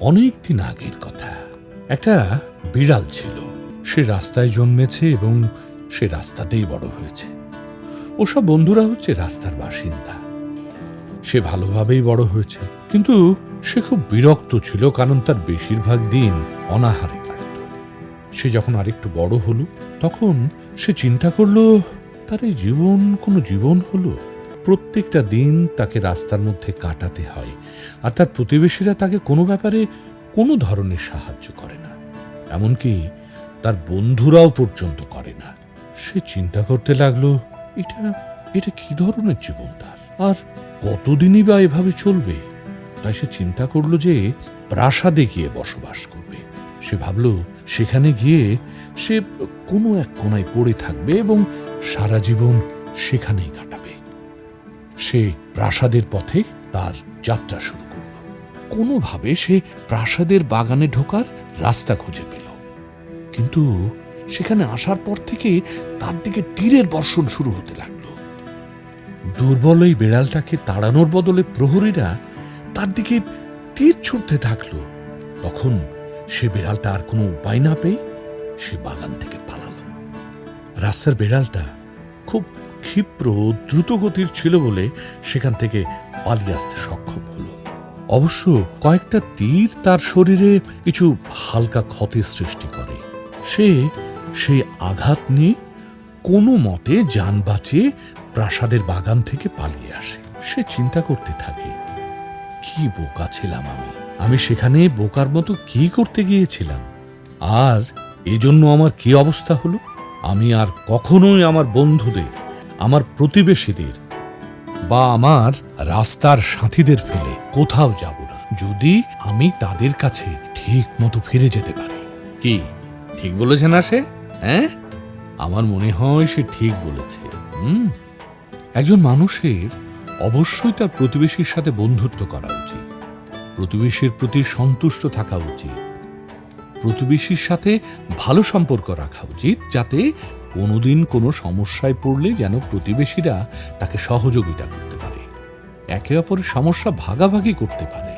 অনেক দিন আগের কথা। একটা বিড়াল ছিল। সে রাস্তায় জন্মেছে এবং সে রাস্তাতেই বড় হয়েছে। ওসব বন্ধুরা হচ্ছে রাস্তার বাসিন্দা। সে ভালোভাবেই বড় হয়েছে। কিন্তু সে খুব বিরক্ত ছিল কারণ তার বেশিরভাগ দিন অনাহারে কাটত সে যখন আরেকটু বড় হলো, তখন সে চিন্তা করল, তার এই জীবন কোনো জীবন হলো? প্রত্যেকটা দিন তাকে রাস্তার মধ্যে কাটাতে হয়। আর তার প্রতিবেশীরা তাকে কোনো ব্যাপারে কোনো ধরনের সাহায্য করে না। এমনকি তার বন্ধুরাও পর্যন্ত করে না। সে চিন্তা করতে লাগল, এটা এটা কি ধরনের জীবন তার? আর কতদিনই বা এভাবে চলবে? তাই সে চিন্তা করল যে প্রাসাদে গিয়ে বসবাস করবে। সে ভাবল, সেখানে গিয়ে সে কোনো এক কোনায় পড়ে থাকবে এবং সারা জীবন সেখানেই কাটাবে। সে প্রাসাদের পথে তার যাত্রা শুরু করল। কোনোভাবে সে প্রাসাদের বাগানে ঢোকার রাস্তা খুঁজে পেল। কিন্তু সেখানে আসার পর থেকে তার দিকে তীরের বর্ষণ শুরু হতে লাগল। দুর্বল এই বিড়ালটাকে তাড়ানোর বদলে প্রহরীরা তার দিকে তীর ছুটতে থাকল। তখন সে বিড়ালটা আর কোনো উপায় না পেয়ে সে বাগান থেকে পালালো। রাস্তার বিড়ালটা ক্ষিপ্র দ্রুতগতির ছিল বলে সেখান থেকে পালিয়ে আসতে সক্ষম হলো। অবশ্য কয়েকটা তীর তার শরীরে কিছু হালকা ক্ষতির সৃষ্টি করে। সে সেই আঘাত নিয়ে কোনো মতে যান বাঁচিয়ে প্রাসাদের বাগান থেকে পালিয়ে আসে। সে চিন্তা করতে থাকে, কি বোকা ছিলাম আমি? আমি সেখানে বোকার মতো কি করতে গিয়েছিলাম? আর এজন্য আমার কি অবস্থা হলো? আমি আর কখনোই আমার বন্ধুদের আমার প্রতিবেশীদের বা আমার রাস্তার সাথীদের ফেলে কোথাও যাব না। যদি আমি তাদের কাছে ঠিক মতো ফিরে যেতে পারি। কি? ঠিক বলেছে না সে? হ্যাঁ? আমার মনে হয় সে ঠিক বলেছে। হুম? একজন মানুষের অবশ্যই তার প্রতিবেশীর সাথে বন্ধুত্ব করা উচিত। প্রতিবেশীর প্রতি সন্তুষ্ট থাকা উচিত। প্রতিবেশীর সাথে ভালো সম্পর্ক রাখা উচিত যাতে কোনোদিন কোনো সমস্যায় পড়লে যেন প্রতিবেশীরা তাকে সহযোগিতা করতে পারে। একে অপরের সমস্যা ভাগাভাগি করতে পারে।